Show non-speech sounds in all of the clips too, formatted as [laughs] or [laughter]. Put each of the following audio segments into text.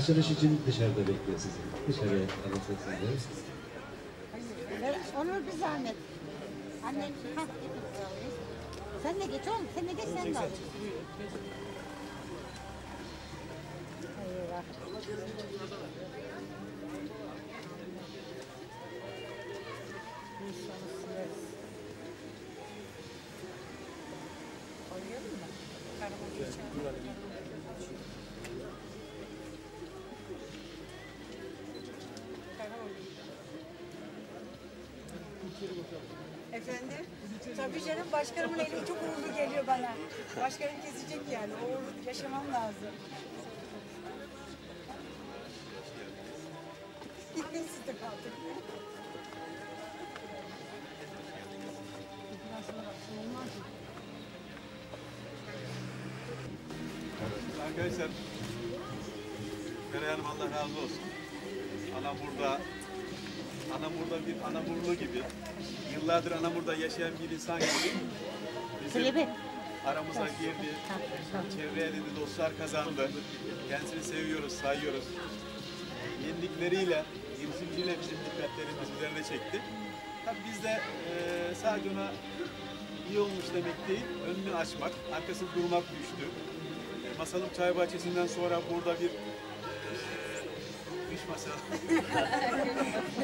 Açılış için dışarıda bekliyor sizi. Dışarıya anlatın sizleri. Onur bir zahmet. Anne, hah, sen de geç oğlum, sen de geç, sen de. Eyvah. İnşallah Efendim? Tabii canım başkanımın eli çok uğurlu geliyor bana. Başkanım kesecek yani. O uğurlu yaşamam lazım. Siz de kaldık. Arkadaşlar, Hanım Allah razı olsun. Anamur'da, Anamur'da bir Anamurlu gibi, yıllardır Anamur'da yaşayan bir insan gibi bizim aramıza girdi, çevre edindi, dostlar kazandı. Kendisini seviyoruz, sayıyoruz. Yenilikleriyle, girişimciyle bizim dikkatlerimiz üzerine çekti. Tabii biz de eee sadece ona iyi olmuş demek değil, önünü açmak, arkasını durmak düştü. E, Masalım Çay Bahçesi'nden sonra burada bir masa.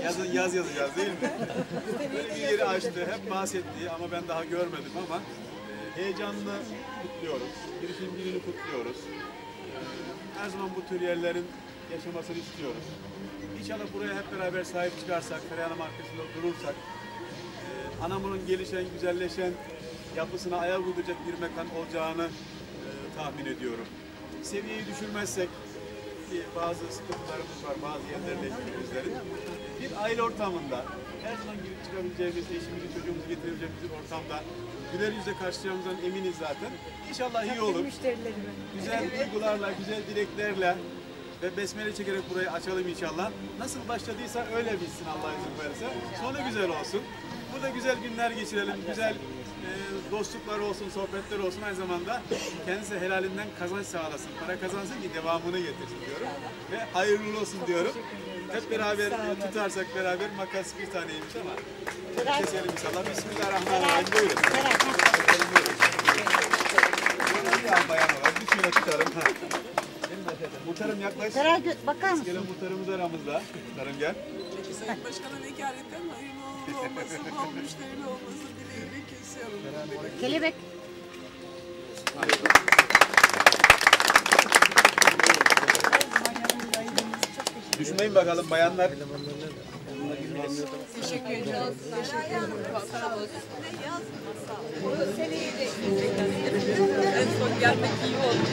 Yazın yaz yazacağız değil mi? Böyle bir yeri açtı, hep bahsetti ama ben daha görmedim ama e, heyecanlı kutluyoruz, girişimciliğini kutluyoruz. E, her zaman bu tür yerlerin yaşamasını istiyoruz. İnşallah buraya hep beraber sahip çıkarsak, Feryana markasında durursak, e, Anamur'un gelişen, güzelleşen yapısına ayak uyduracak bir mekan olacağını e, tahmin ediyorum. Seviyeyi düşürmezsek, ki bazı sıkıntılarımız var, bazı yerlerle ilgili bizlerin. Bir aile ortamında, her zaman girip çıkabileceğimiz, eşimizi, çocuğumuzu getirebileceğimiz bir ortamda güler yüzle karşılayacağımızdan eminiz zaten. İnşallah iyi olur. Güzel duygularla, güzel dileklerle ve besmele çekerek burayı açalım inşallah. Nasıl başladıysa öyle bitsin Allah izin verirse. Sonu güzel olsun. Burada güzel günler geçirelim, güzel e, dostluklar olsun, sohbetler olsun. Aynı zamanda kendisi helalinden kazanç sağlasın. Para kazansın ki devamını getirsin diyorum. Ve hayırlı olsun diyorum. Hep beraber tutarsak beraber makas bir taneymiş ama keselim inşallah. Bismillahirrahmanirrahim. Buyurun. Bir bayan olarak bir şöyle tutalım. Ha. Muhtarım yaklaş. Bakar mısın? Gelen muhtarımız aramızda. Muhtarım gel. Sayın Başkan'a vekaletten hayırlı uğurlu olması, bol müşterili olması dileğiyle kesiyorum. Kelebek. Düşmeyin bakalım bayanlar. Teşekkür ediyoruz. Teşekkür ederim. Sağ olun. Bu seneyi de En son gelmek iyi oldu.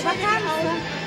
Seray bakar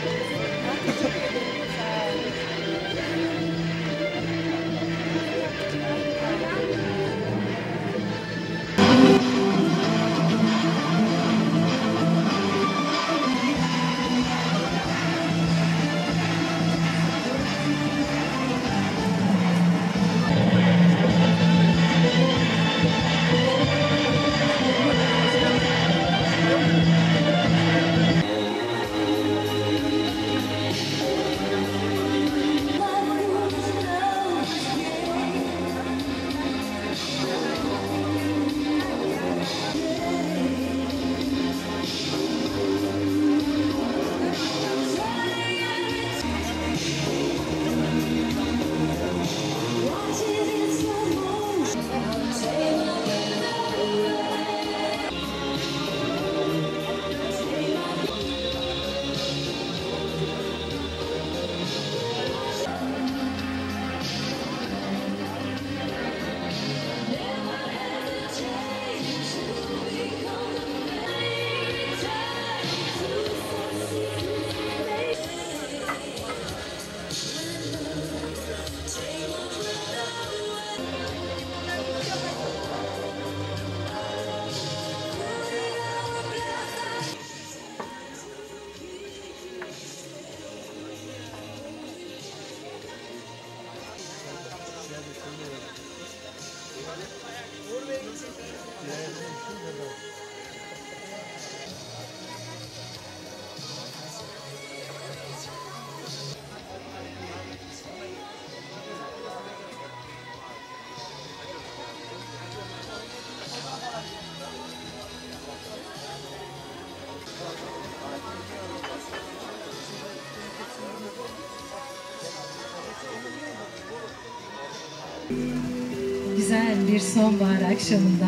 güzel bir sonbahar akşamında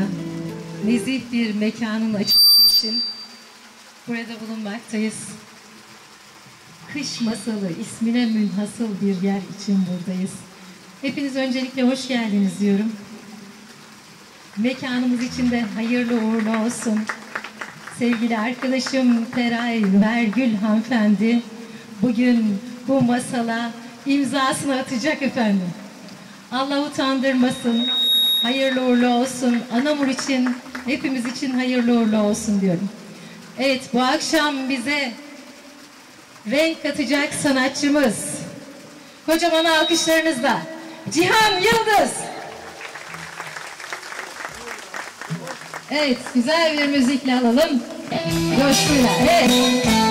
nezih bir mekanın açılışı için burada bulunmaktayız. Kış Masalı ismine münhasıl bir yer için buradayız. Hepiniz öncelikle hoş geldiniz diyorum. Mekanımız için de hayırlı uğurlu olsun. Sevgili arkadaşım Feray Vergül hanımefendi bugün bu masala imzasını atacak efendim. Allah utandırmasın. Hayırlı uğurlu olsun. Anamur için, hepimiz için hayırlı uğurlu olsun diyorum. Evet, bu akşam bize renk katacak sanatçımız. Kocaman alkışlarınızla Cihan Yıldız. Evet, güzel bir müzikle alalım. Coşkuyla, evet.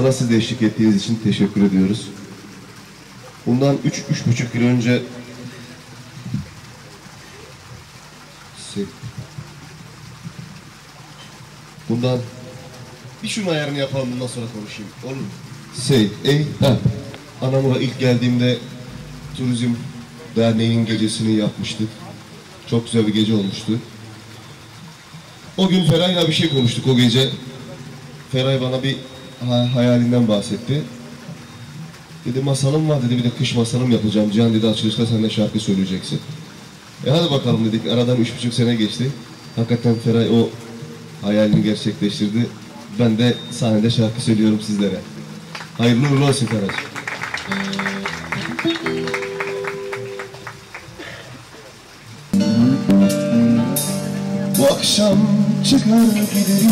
Masala siz de eşlik ettiğiniz için teşekkür ediyoruz. Bundan üç, üç buçuk yıl önce Bundan bir şunun ayarını yapalım bundan sonra konuşayım. Olur mu? Şey, ey, ha. Anamur'a ilk geldiğimde turizm derneğin gecesini yapmıştık. Çok güzel bir gece olmuştu. O gün Feray'la bir şey konuştuk o gece. Feray bana bir hayalinden bahsetti. Dedi masalım var dedi bir de kış masalım yapacağım. Cihan dedi açılışta sen de şarkı söyleyeceksin. E hadi bakalım dedik. Aradan üç buçuk sene geçti. Hakikaten Feray o hayalini gerçekleştirdi. Ben de sahnede şarkı söylüyorum sizlere. Hayırlı uğurlu olsun Feray'cığım. Bu akşam çıkar giderim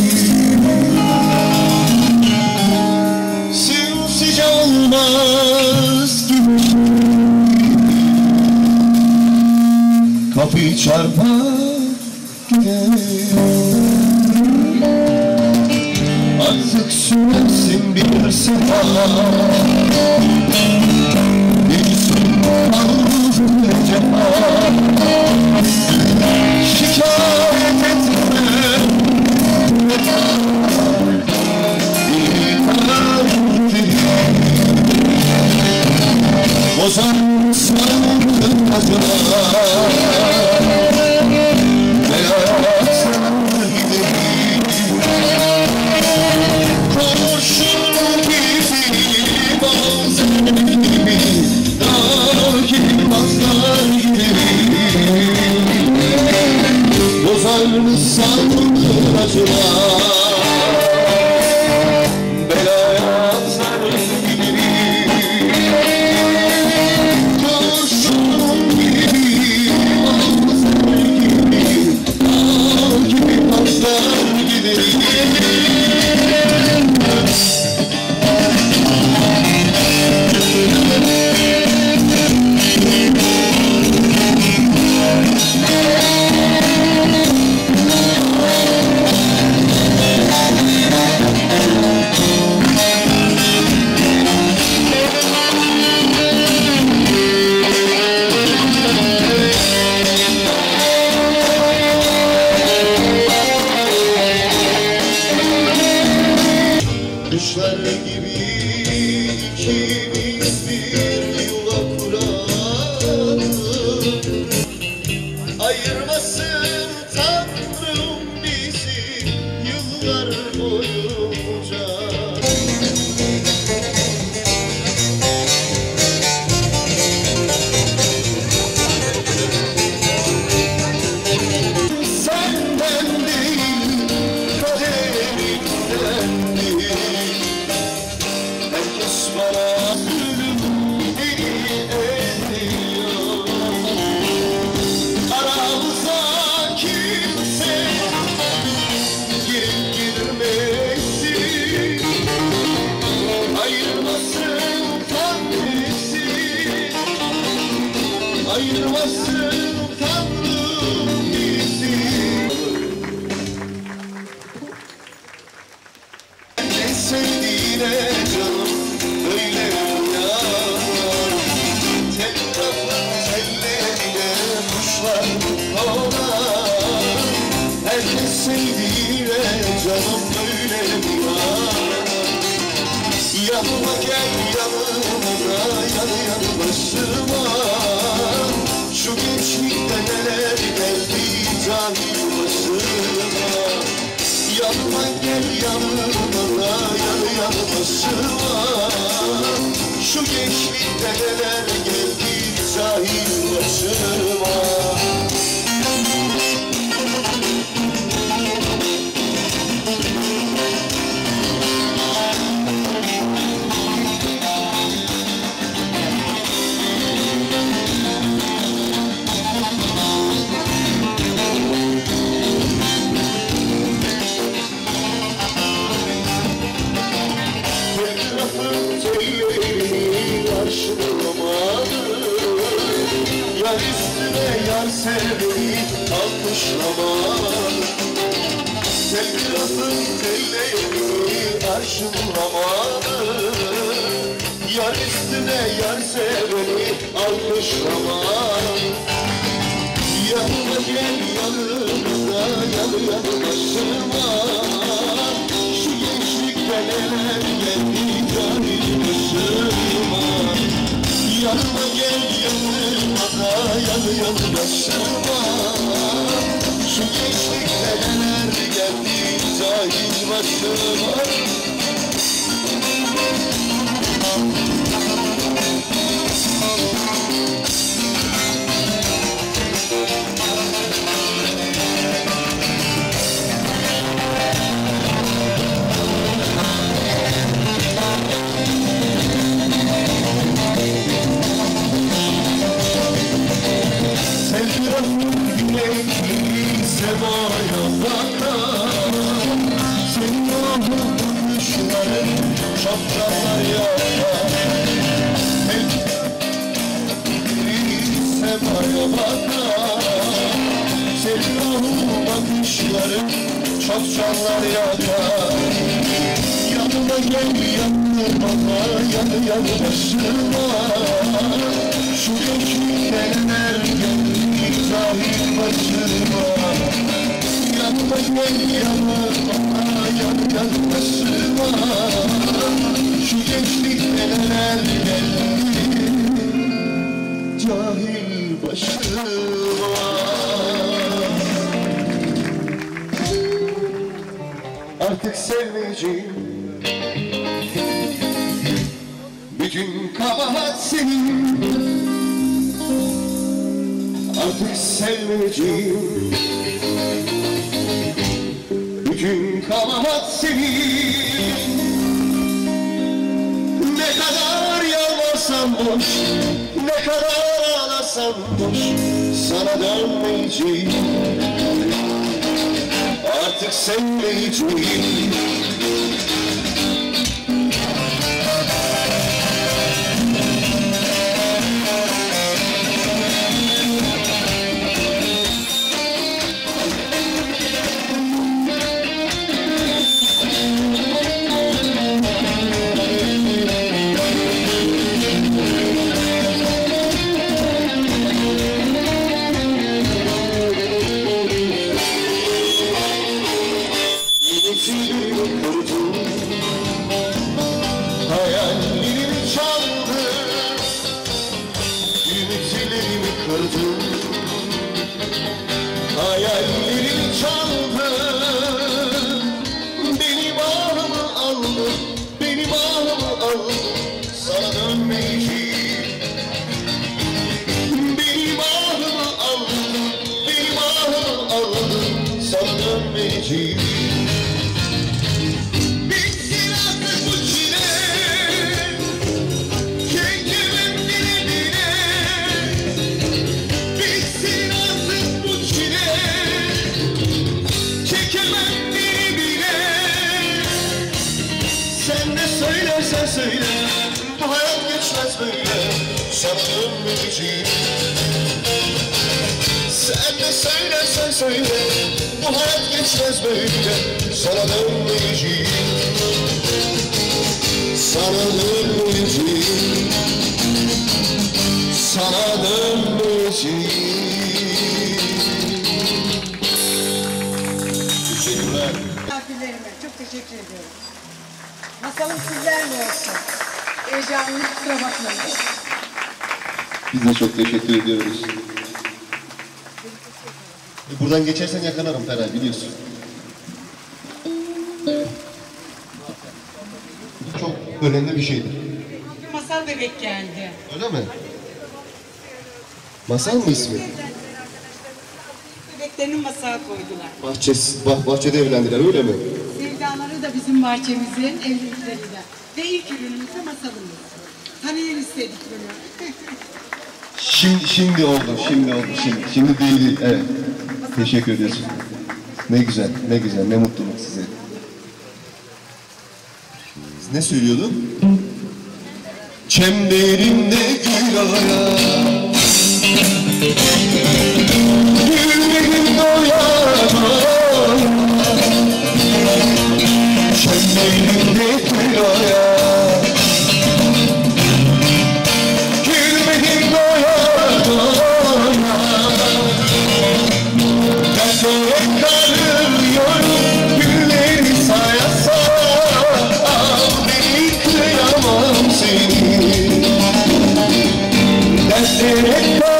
Simsice olmaz. Gibi Kapıyı çarpar. Artık sürersin bir sefa Bir sürü cefa Şikayet Bozan sandım acaba Beyazlar giderim Kurşun gibi bazen gibi Dağ Bozar Yanıma gel yanıma yanı yanı başıma. Şu gençlikte neler geldi cahil başıma. Yanıma gel yanıma yanı yanı başıma. Şu gençlikte neler geldi cahil başıma Telgrafın tellerini karşılamadı Yar üstüne yar sevmeyi alkışlamadı Telgrafın tellerini karşılamadı Yar üstüne yar seveni alkışlamadı Yanıma gel yanımda yanı yanı başıma neler geldi cahil başıma Yanıma gel yanımda yanı yanı başıma Şu gençlikte neler geldi cahil başıma yanı başıma Şu gençlik neler geldi cahil başıma Artık sevmeyeceğim. Bütün kabahat senin. Artık sevmeyeceğim Bütün kabahat senin Ne kadar yalvarsam boş Ne kadar ağlasam boş Sana dönmeyeceğim. Artık sevmeyeceğim Sana dönmeyeceğim sen ne söylersen söyle Bu hayat geçmez böyle Sana dönmeyeceğim Sana dönmeyeceğim Sana dönmeyeceğim Teşekkürler. Çok teşekkür ediyorum. Masalım sizlerle olsun. Heyecanlı kusura bakmayın. Biz de çok teşekkür ediyoruz. E, Buradan geçersen yakalarım Feray biliyorsun. Çok önemli bir şeydir. Masal bebek geldi. Öyle mi? Masal mı ismi? Bebeklerini masaya koydular. Bahçesi, bah, bahçede evlendiler öyle mi? Sevdaları da bizim bahçemizin evliliklerinden. Ve ilk ürünümüz de masalımız. Tanıyın istedik bunu. [laughs] Şimdi, şimdi oldu, şimdi oldu, şimdi, şimdi değil, evet. Teşekkür ediyorsun. Ne güzel, ne güzel, ne mutluluk size. Ne söylüyordun? Çemberimde gül ala Gülmedim doyar Çemberimde gül ala Let's go!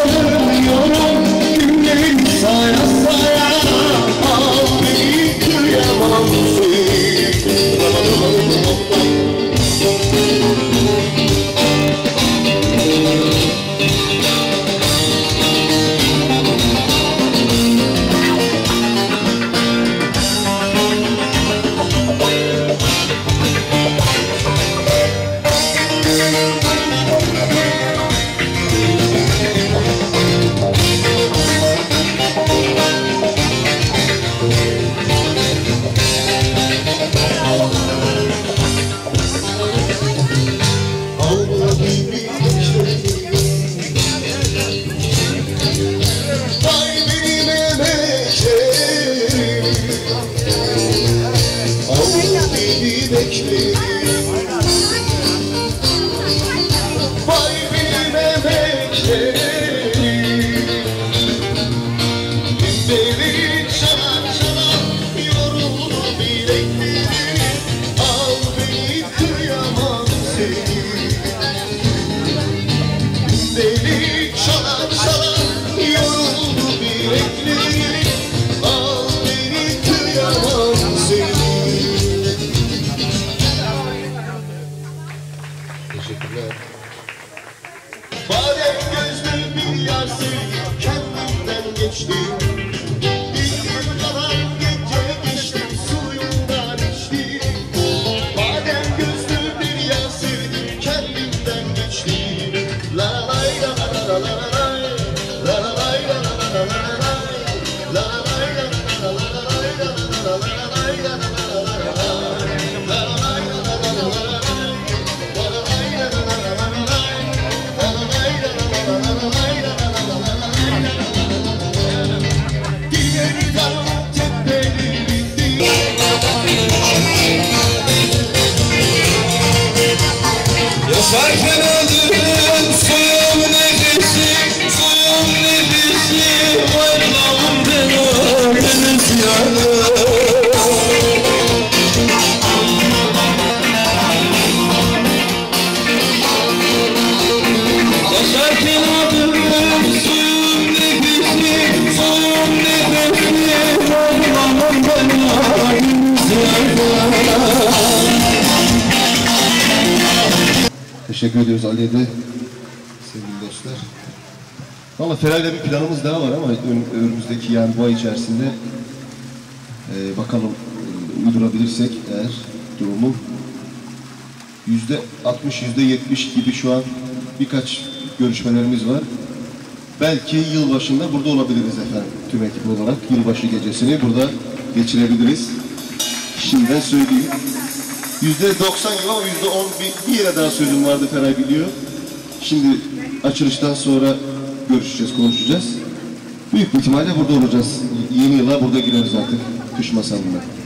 Teşekkür ediyoruz Ali'ye de sevgili dostlar. Valla Feray'la bir planımız daha var ama ön- önümüzdeki yani bu ay içerisinde e, bakalım e, uydurabilirsek eğer durumu yüzde 60 yüzde 70 gibi şu an birkaç görüşmelerimiz var. Belki yılbaşında burada olabiliriz efendim tüm ekip olarak. Yılbaşı gecesini burada geçirebiliriz. Şimdiden söyleyeyim. Yüzde 90 gibi ama yüzde 10 bir, bir yere daha sözüm vardı Feray biliyor. Şimdi açılıştan sonra görüşeceğiz, konuşacağız. Büyük ihtimalle burada olacağız. Yeni yıla burada gireriz artık. Kış masalına.